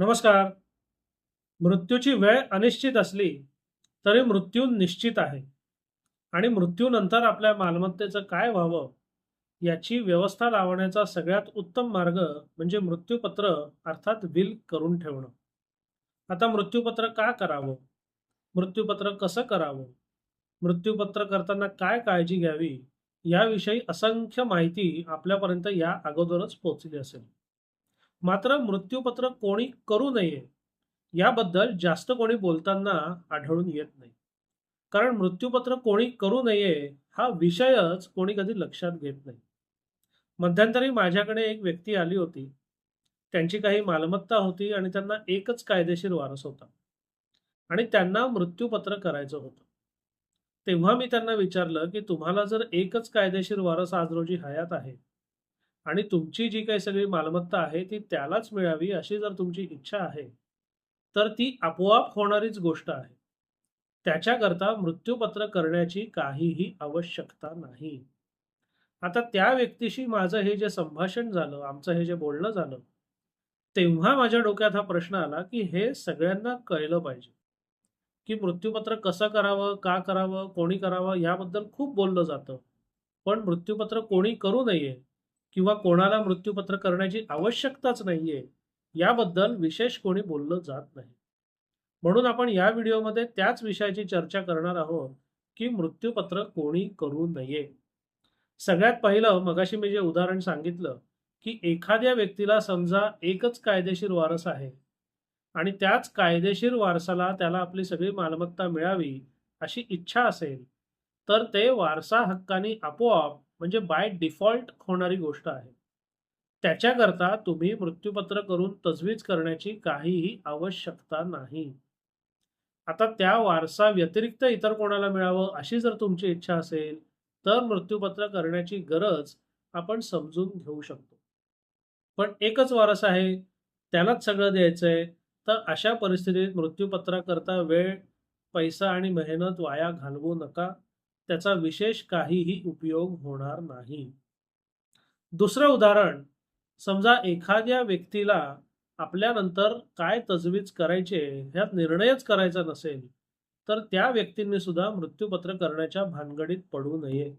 नमस्कार. मृत्यूची वेळ अनिश्चित असली तरी मृत्यू निश्चित आहे. आणि मृत्यूनंतर आपल्या मालमत्तेचं काय व्हावं याची व्यवस्था लावण्याचा सगळ्यात उत्तम मार्ग म्हणजे मृत्यूपत्र अर्थात विल करून ठेवणं. आता मृत्यूपत्र का करावं? मृत्यूपत्र कसं करावं? मृत्यूपत्र करताना काय काळजी घ्यावी? याविषयी असंख्य माहिती आपल्यापर्यंत या अगोदरच पोहोचली असेल. मात्र मृत्यूपत्र कोणी करू नये याबद्दल जास्त कोणी बोलताना आढळून येत नाही. कारण मृत्यूपत्र कोणी करू नये हा विषयच कोणी कधी लक्षात घेत नाही. मध्यंतरी माझ्याकडे एक व्यक्ती आली होती. त्यांची काही मालमत्ता होती आणि त्यांना एकच कायदेशीर वारस होता. आणि त्यांना मृत्यूपत्र करायचं होतं. तेव्हा मी त्यांना विचारलं की तुम्हाला जर एकच कायदेशीर वारस आज रोजी हयात आहे आणि तुमची जी काही सगळी मालमत्ता आहे ती त्यालाच मिळावी अशी जर तुमची इच्छा आहे तर ती आपोआप होणारीच गोष्ट आहे. त्याच्याकरता मृत्यूपत्र करण्याची काहीही आवश्यकता नाही. आता त्या व्यक्तीशी माझं हे जे संभाषण झालं आमचं हे जे बोलणं झालं तेव्हा माझ्या डोक्यात हा प्रश्न आला की हे सगळ्यांना कळलं पाहिजे की मृत्यूपत्र कसं करावं का करावं कोणी करावं याबद्दल खूप बोललं जातं. पण मृत्यूपत्र कोणी करू नये किंवा कोणाला मृत्यूपत्र करण्याची आवश्यकताच नाहीये याबद्दल विशेष कोणी बोललं जात नाही. म्हणून आपण या व्हिडिओमध्ये त्याच विषयाची चर्चा करणार आहोत की मृत्यूपत्र कोणी करू नये. सगळ्यात पहिलं मगाशी मी जे उदाहरण सांगितलं की एखाद्या व्यक्तीला समजा एकच कायदेशीर वारस आहे आणि त्याच कायदेशीर वारसाला त्याला आपली सगळी मालमत्ता मिळावी अशी इच्छा असेल तर ते वारसा हक्काने आपोआप म्हणजे बाय डिफॉल्ट होणारी गोष्ट आहे. त्याच्याकरता तुम्ही मृत्यूपत्र करून तजवीज करण्याची काहीही आवश्यकता नाही. आता त्या वारसा व्यतिरिक्त इतर कोणाला मिळावं अशी जर तुमची इच्छा असेल तर मृत्यूपत्र करण्याची गरज आपण समजून घेऊ शकतो. पण एकच वारस आहे त्यालाच सगळं द्यायचंय तर अशा परिस्थितीत मृत्यूपत्राकरता वेळ पैसा आणि मेहनत वाया घालवू नका. त्याचा विशेष काहीही उपयोग होणार नाही. दुसरं उदाहरण समजा एखाद्या व्यक्तीला आपल्यानंतर काय तजवीज करायचे ह्यात निर्णयच करायचा नसेल तर त्या व्यक्तींनी सुद्धा मृत्यूपत्र करण्याच्या भानगडीत पडू नये.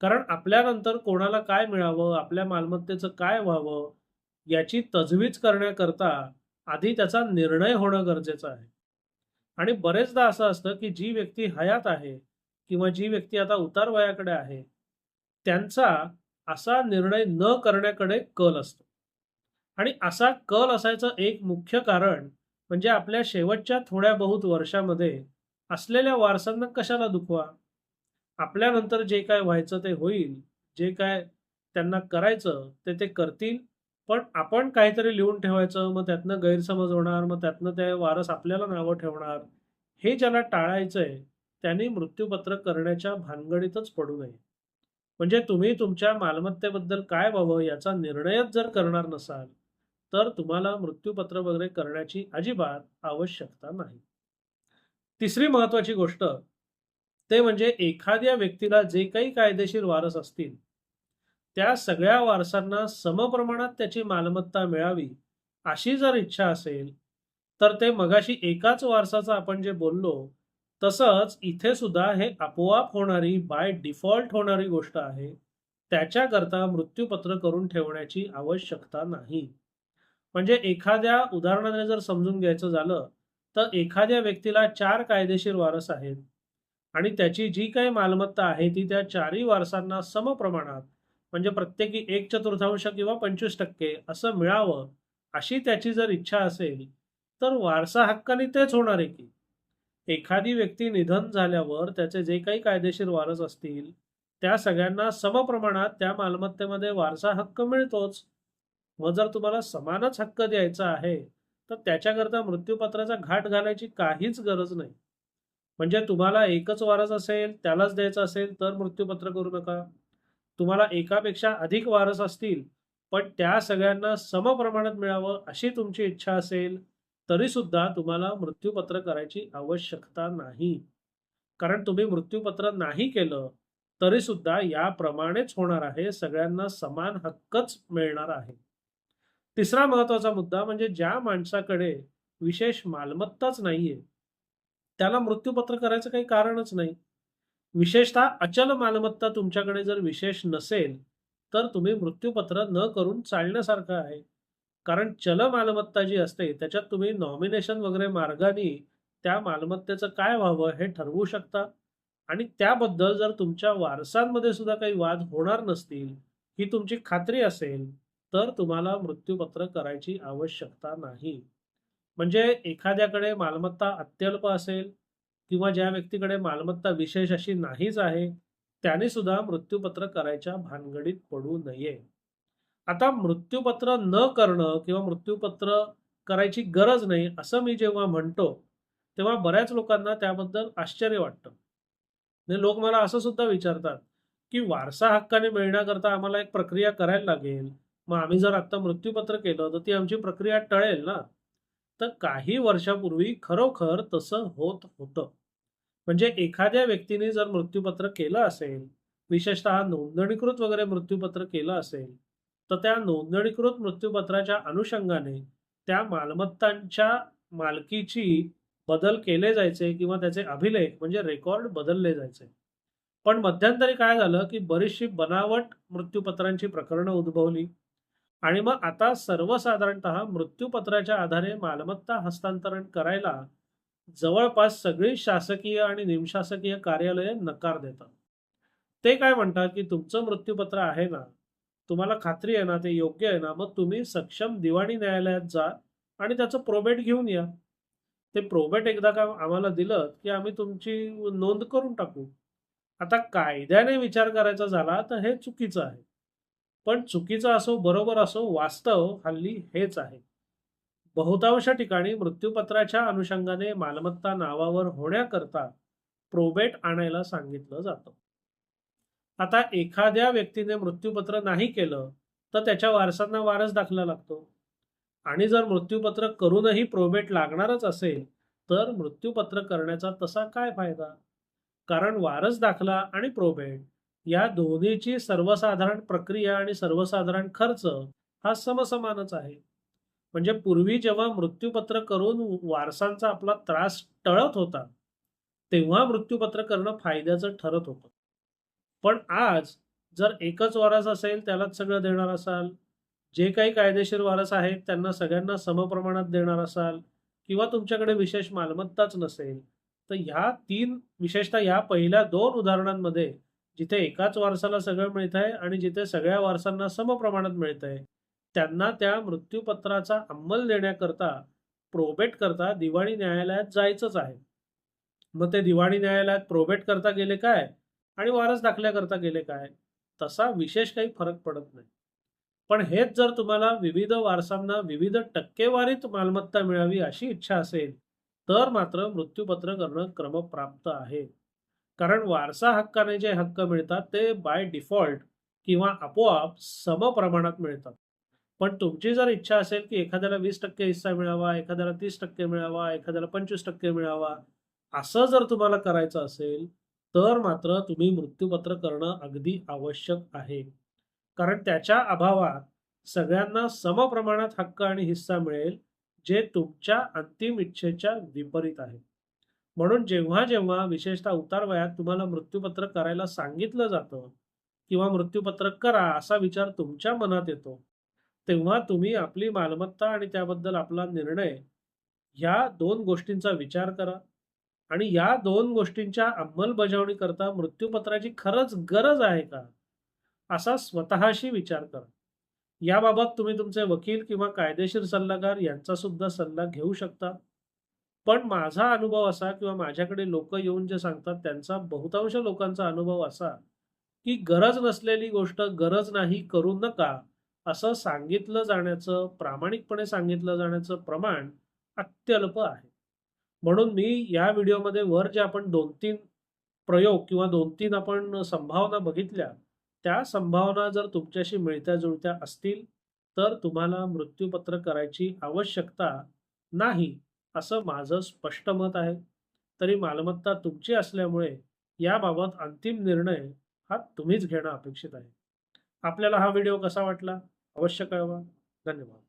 कारण आपल्यानंतर कोणाला काय मिळावं आपल्या मालमत्तेचं काय व्हावं याची तजवीज करण्याकरता आधी त्याचा निर्णय होणं गरजेचं आहे. आणि बरेचदा असं असतं की जी व्यक्ती हयात आहे किंवा जी व्यक्ती आता उतार वयाकडे आहे त्यांचा असा निर्णय न करण्याकडे कल असतो. आणि असा कल असायचं एक मुख्य कारण म्हणजे आपल्या शेवटच्या थोड्या बहुत वर्षामध्ये असलेल्या वारसांना कशाला दुखवा? आपल्यानंतर जे काय व्हायचं ते होईल जे काय त्यांना करायचं ते ते करतील पण आपण काहीतरी लिहून ठेवायचं मग त्यातनं गैरसमज होणार मग त्यातनं ते वारस आपल्याला नावं ठेवणार हे ज्याला टाळायचंय त्यांनी मृत्यूपत्र करण्याच्या भानगडीतच पडू नये. म्हणजे तुम्ही तुमच्या मालमत्तेबद्दल काय व्हावं याचा निर्णयच जर करणार नसाल तर तुम्हाला मृत्यूपत्र वगैरे करण्याची अजिबात आवश्यकता नाही. तिसरी महत्वाची गोष्ट ते म्हणजे एखाद्या व्यक्तीला जे काही कायदेशीर वारस असतील त्या सगळ्या वारसांना समप्रमाणात त्याची मालमत्ता मिळावी अशी जर इच्छा असेल तर ते मगाशी एकाच वारसाचा आपण जे बोललो तसंच इथे सुद्धा हे आपोआप होणारी बाय डिफॉल्ट होणारी गोष्ट आहे. त्याच्याकरता मृत्यूपत्र करून ठेवण्याची आवश्यकता नाही. म्हणजे एखाद्या उदाहरणाने जर समजून घ्यायचं झालं तर एखाद्या व्यक्तीला चार कायदेशीर वारस आहेत. आणि त्याची जी काही मालमत्ता आहे ती त्या चारही वारसांना समप्रमाणात म्हणजे प्रत्येकी एक चतुर्थांश किंवा पंचवीस टक्के असं मिळावं अशी त्याची जर इच्छा असेल तर वारसा हक्काने तेच होणार आहे की. एखादी व्यक्ती निधन झाल्यावर त्याचे जे काही कायदेशीर वारस असतील त्या सगळ्यांना समप्रमाणात त्या मालमत्तेमध्ये वारसा हक्क मिळतोच. व जर तुम्हाला समानच हक्क द्यायचा आहे तर त्याच्याकरता मृत्यूपत्राचा घाट घालायची काहीच गरज नाही. म्हणजे तुम्हाला एकच वारस असेल त्यालाच द्यायचं असेल तर मृत्यूपत्र करू नका. तुम्हाला एकापेक्षा अधिक वारस असतील पण त्या सगळ्यांना समप्रमाणात मिळावं अशी तुमची इच्छा असेल तरी सुद्धा तुम्हाला मृत्यूपत्र करायची आवश्यकता नाही. कारण तुम्ही मृत्यूपत्र नाही केलं तरी सुद्धा याप्रमाणेच होणार आहे. सगळ्यांना समान हक्कच मिळणार आहे. तिसरा महत्त्वाचा मुद्दा म्हणजे ज्या माणसाकडे विशेष मालमत्ताच नाहीये त्याला मृत्यूपत्र करायचं काही कारणच नाही. विशेषतः अचल मालमत्ता तुमच्याकडे जर विशेष नसेल तर तुम्ही मृत्यूपत्र न करून चालण्यासारखं आहे. कारण चल मालमत्ता जी असते त्याच्यात तुम्ही नॉमिनेशन वगैरे मार्गाने त्या मालमत्तेचं काय व्हावं हे ठरवू शकता. आणि त्याबद्दल जर तुमच्या वारसांमध्ये सुद्धा काही वाद होणार नसतील ही तुमची खात्री असेल तर तुम्हाला मृत्यूपत्र करायची आवश्यकता नाही. म्हणजे एखाद्याकडे मालमत्ता अत्यल्प असेल किंवा ज्या व्यक्तीकडे मालमत्ता विशेष अशी नाहीच आहे त्याने सुद्धा मृत्यूपत्र करायच्या भानगडीत पडू नये. आता मृत्यूपत्र न करणं किंवा मृत्यूपत्र करायची गरज नाही असं मी जेव्हा म्हणतो तेव्हा बऱ्याच लोकांना त्याबद्दल आश्चर्य वाटतं. लोक मला असं सुद्धा विचारतात की वारसा हक्काने मिळण्याकरता आम्हाला एक प्रक्रिया करायला लागेल. मग आम्ही जर आता मृत्यूपत्र केलं तर ती आमची प्रक्रिया टळेल ना? तर काही वर्षापूर्वी खरोखर तसं होत होतं. म्हणजे एखाद्या व्यक्तीने जर मृत्यूपत्र केलं असेल विशेषतः नोंदणीकृत वगैरे मृत्यूपत्र केलं असेल तर त्या नोंदणीकृत मृत्यूपत्राच्या अनुषंगाने त्या मालमत्तांच्या मालकीची बदल केले जायचे किंवा त्याचे अभिलेख म्हणजे रेकॉर्ड बदलले जायचे. पण मध्यंतरी काय झालं की बरीचशी बनावट मृत्यूपत्रांची प्रकरणं उद्भवली आणि मग आता सर्वसाधारणतः मृत्यूपत्राच्या आधारे मालमत्ता हस्तांतरण करायला जवळपास सगळी शासकीय आणि निमशासकीय कार्यालये नकार देतात. ते काय म्हणतात की तुमचं मृत्यूपत्र आहे ना तुम्हाला खात्री आहे ना ते योग्य आहे ना मग तुम्ही सक्षम दिवाणी न्यायालयात जा आणि त्याचं प्रोबेट घेऊन या. ते प्रोबेट एकदा का आम्हाला दिलं की आम्ही तुमची नोंद करून टाकू. आता कायद्याने विचार करायचा झाला तर हे चुकीचं आहे. पण चुकीचं असो बरोबर असो वास्तव हल्ली हेच आहे. बहुतांश ठिकाणी मृत्यूपत्राच्या अनुषंगाने मालमत्ता नावावर होण्याकरता प्रोबेट आणायला सांगितलं जातं. आता एखाद्या व्यक्तीने मृत्यूपत्र नाही केलं तर त्याच्या वारसांना वारस दाखला लागतो. आणि जर मृत्यूपत्र करूनही प्रोबेट लागणारच असेल तर मृत्यूपत्र करण्याचा तसा काय फायदा? कारण वारस दाखला आणि प्रोबेट या दोन्हीची सर्वसाधारण प्रक्रिया आणि सर्वसाधारण खर्च हा समसमानच आहे. म्हणजे पूर्वी जेव्हा मृत्यूपत्र करून वारसांचा आपला त्रास टळत होता तेव्हा मृत्यूपत्र करणं फायद्याचं ठरत होतं. पण आज जर एकच वारस असेल त्यालाच सगळं देणार असाल. जे काही कायदेशीर वारस आहेत त्यांना सगळ्यांना समप्रमाणात देणार असाल किंवा तुमच्याकडे विशेष मालमत्ताच नसेल तर ह्या तीन विशेषतः ह्या पहिल्या दोन उदाहरणांमध्ये जिथे एकाच वारसाला सगळं मिळत आहे आणि जिथे सगळ्या वारसांना समप्रमाणात मिळत आहे त्यांना त्या मृत्यूपत्राचा अंमल देण्याकरता प्रोबेट करता दिवाणी न्यायालयात जायचंच आहे. मग ते दिवाणी न्यायालयात प्रोबेट करता गेले काय? आणि वारस दाखल्याकरता गेले काय? तसा विशेष काही फरक पडत नाही. पण हेच जर तुम्हाला विविध वारसांना विविध टक्केवारीत मालमत्ता मिळावी अशी इच्छा असेल तर मात्र मृत्यूपत्र करणं क्रमप्राप्त आहे. कारण वारसा हक्काने जे हक्क मिळतात ते बाय डिफॉल्ट किंवा आपोआप समप्रमाणात मिळतात. पण तुमची जर इच्छा असेल की एखाद्याला वीस टक्के हिस्सा मिळावा एखाद्याला तीस टक्के मिळावा एखाद्याला पंचवीस टक्के मिळावा असं जर तुम्हाला करायचं असेल तर मात्र तुम्ही मृत्यूपत्र करणं अगदी आवश्यक आहे. कारण त्याच्या अभावात सगळ्यांना समप्रमाणात हक्क आणि हिस्सा मिळेल जे तुमच्या अंतिम इच्छेच्या विपरीत आहे. म्हणून जेव्हा जेव्हा विशेषतः उतार वयात तुम्हाला मृत्यूपत्र करायला सांगितलं जातं किंवा मृत्यूपत्र करा असा विचार तुमच्या मनात येतो तेव्हा तुम्ही आपली मालमत्ता आणि त्याबद्दल आपला निर्णय ह्या दोन गोष्टींचा विचार करा. आणि या दोन गोष्टींच्या अंमलबजावणी करता मृत्यूपत्राची खरंच गरज आहे का? असा स्वतःशी विचार करा. याबाबत तुम्ही तुमचे वकील किंवा कायदेशीर सल्लागार यांचा सुद्धा सल्ला घेऊ शकता. पण माझा अनुभव असा किंवा माझ्याकडे लोक येऊन जे सांगतात त्यांचा बहुतांश लोकांचा अनुभव असा की गरज नसलेली गोष्ट गरज नाही करू नका असं सांगितलं जाण्याचं प्रामाणिकपणे सांगितलं जाण्याचं प्रमाण अत्यल्प आहे. म्हणून मी या व्हिडिओमध्ये वर जे आपण दोन तीन प्रयोग किंवा दोन तीन आपण संभावना बघितल्या त्या संभावना जर तुमच्याशी मिळत्या जुळत्या असतील तर तुम्हाला मृत्यूपत्र करायची आवश्यकता नाही असं माझं स्पष्ट मत आहे. तरी मालमत्ता तुमची असल्यामुळे याबाबत अंतिम निर्णय हा तुम्हीच घेणं अपेक्षित आहे. आपल्याला हा व्हिडिओ कसा वाटला? अवश्य कळवा. धन्यवाद.